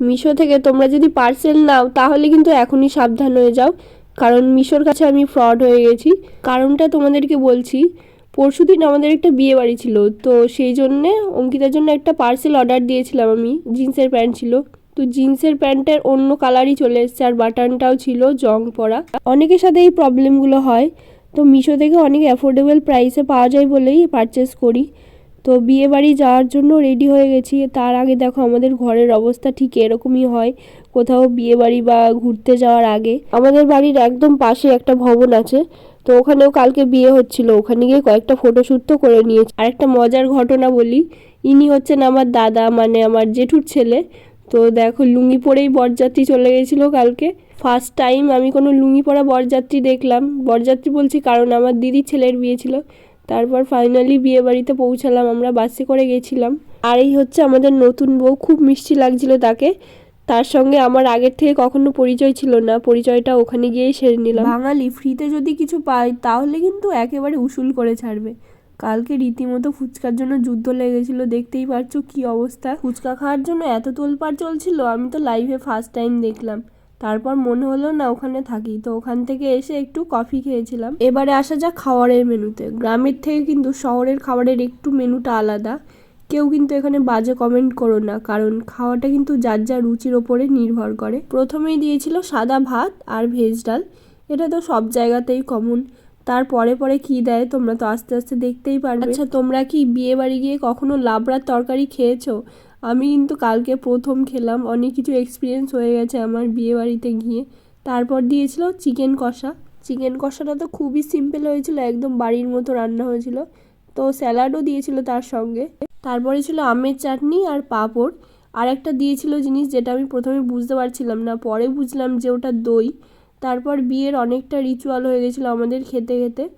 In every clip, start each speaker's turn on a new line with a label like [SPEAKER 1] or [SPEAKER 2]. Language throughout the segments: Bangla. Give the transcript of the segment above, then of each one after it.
[SPEAKER 1] মিশো থেকে তোমরা যদি পার্সেল নাও, তাহলে কিন্তু এখনই সাবধান হয়ে যাও। কারণ মিশোর কাছে আমি ফ্রড হয়ে গেছি। কারণটা তোমাদেরকে বলছি, পরশুদিন আমাদের একটা বিয়ে বাড়ি ছিল, তো সেই জন্যে অঙ্কিতার জন্য একটা পার্সেল অর্ডার দিয়েছিলাম আমি। জিন্সের প্যান্ট ছিল। তো জিন্সের প্যান্টের অন্য কালারই চলে এসেছে, আর বাটনটাও ছিল জং পরা। অনেকের সাথে এই প্রবলেমগুলো হয়। তো মিশো থেকে অনেক অ্যাফোর্ডেবল প্রাইসে পাওয়া যায় বলেই পারচেস করি। তো বিয়ে বাড়ি যাওয়ার জন্য রেডি হয়ে গেছি। তার আগে দেখো আমাদের ঘরের অবস্থা ঠিক এরকমই হয়। কোথাও বিয়ে বাড়ি বা ঘুরতে যাওয়ার আগে। আমাদের বাড়ির একদম পাশে একটা ভবন আছে। তো ওখানেও কালকে বিয়ে হচ্ছিল। ওখানে গিয়ে কয়েকটা ফটোশ্যুট তো করে নিয়েছি। আর একটা মজার ঘটনা বলি। ইনি হচ্ছেন আমার দাদা মানে আমার জেঠুর ছেলে। তো দেখো লুঙ্গি পরেই বরযাত্রী চলে গেছিল কালকে। ফার্স্ট টাইম আমি কোনো লুঙ্গি পরা বরযাত্রী দেখলাম। বরযাত্রী বলছি কারণ আমার দিদির ছেলের বিয়ে ছিল। তারপর ফাইনালি বিয়ে বাড়িতে পৌঁছালাম, আমরা বাসে করে গেছিলাম। আর এই হচ্ছে আমাদের নতুন বউ, খুব মিষ্টি লাগছিল তাকে। তার সঙ্গে আমার আগের থেকে কখনো পরিচয় ছিল না, পরিচয়টা ওখানে গিয়েই সেরে নিলাম। বাঙালি ফ্রিতে যদি কিছু পাই তাহলে কিন্তু একেবারে উসুল করে ছাড়বে। কালকে রীতিমতো ফুচকার জন্য যুদ্ধ লেগেছিল, দেখতেই পারছ কি অবস্থা। ফুচকা খাওয়ার জন্য এত তোলপাড় চলছিল, আমি তো লাইভে ফার্স্ট টাইম দেখলাম। তারপর মনে হলো, না, ওখানে থাকি। তো ওখান থেকে এসে একটু কফি খেয়েছিলাম। এবারে আসা যাক খাবারের মেনুতে। গ্রামের থেকে কিন্তু শহরের খাবারের একটু মেনুটা আলাদা। কেউ কিন্তু এখানে বাজে কমেন্ট করো না, কারণ খাওয়াটা কিন্তু যার যার রুচির ওপরে নির্ভর করে। প্রথমেই দিয়েছিল সাদা ভাত আর ভেজ ডাল। এটা তো সব জায়গাতেই কমন তার পরে পরে কি দেয় তোমরা তো আস্তে আস্তে দেখতেই পারবে। আচ্ছা তোমরা কি বিয়ে বাড়ি গিয়ে কখনো লাবড়ার তরকারি খেয়েছো? আমি কিন্তু কালকে প্রথম খেলাম, অনেক কিছু এক্সপিরিয়েন্স হয়ে গেছে আমার বিয়ে বাড়িতে গিয়ে। তারপর দিয়েছিল চিকেন কষা। চিকেন কষাটা তো খুবই সিম্পল হয়েছিল, একদম বাড়ির মতো রান্না হয়েছিল। তো স্যালাডও দিয়েছিল তার সঙ্গে। তারপরে ছিল আমের চাটনি আর পাঁপড়। আর একটা দিয়েছিল জিনিস যেটা আমি প্রথমে বুঝতে পারছিলাম না, পরে বুঝলাম যে ওটা দই। তারপর বিয়ের অনেকটা রিচুয়াল হয়ে গেছিল আমাদের খেতে খেতে।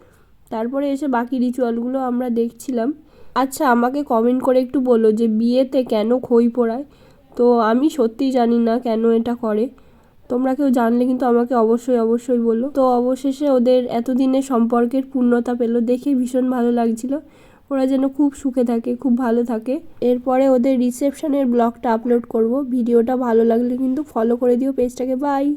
[SPEAKER 1] তারপরে এসে বাকি রিচুয়ালগুলো আমরা দেখছিলাম। আচ্ছা আমাকে কমেন্ট করে একটু বলো যে বিয়েতে কেন খই পোড়ায়? তো আমি সত্যিই জানি না কেন এটা করে। তোমরা কেউ জানলে কিন্তু আমাকে অবশ্যই অবশ্যই বলো। তো অবশেষে ওদের এতদিনের সম্পর্কের পূর্ণতা পেল দেখে ভীষণ ভালো লাগছিল। ওরা যেন খুব সুখে থাকে, খুব ভালো থাকে। এরপরে ওদের রিসেপশনের ব্লগটা আপলোড করব। ভিডিওটা ভালো লাগলে কিন্তু ফলো করে দিও পেজটাকে বাই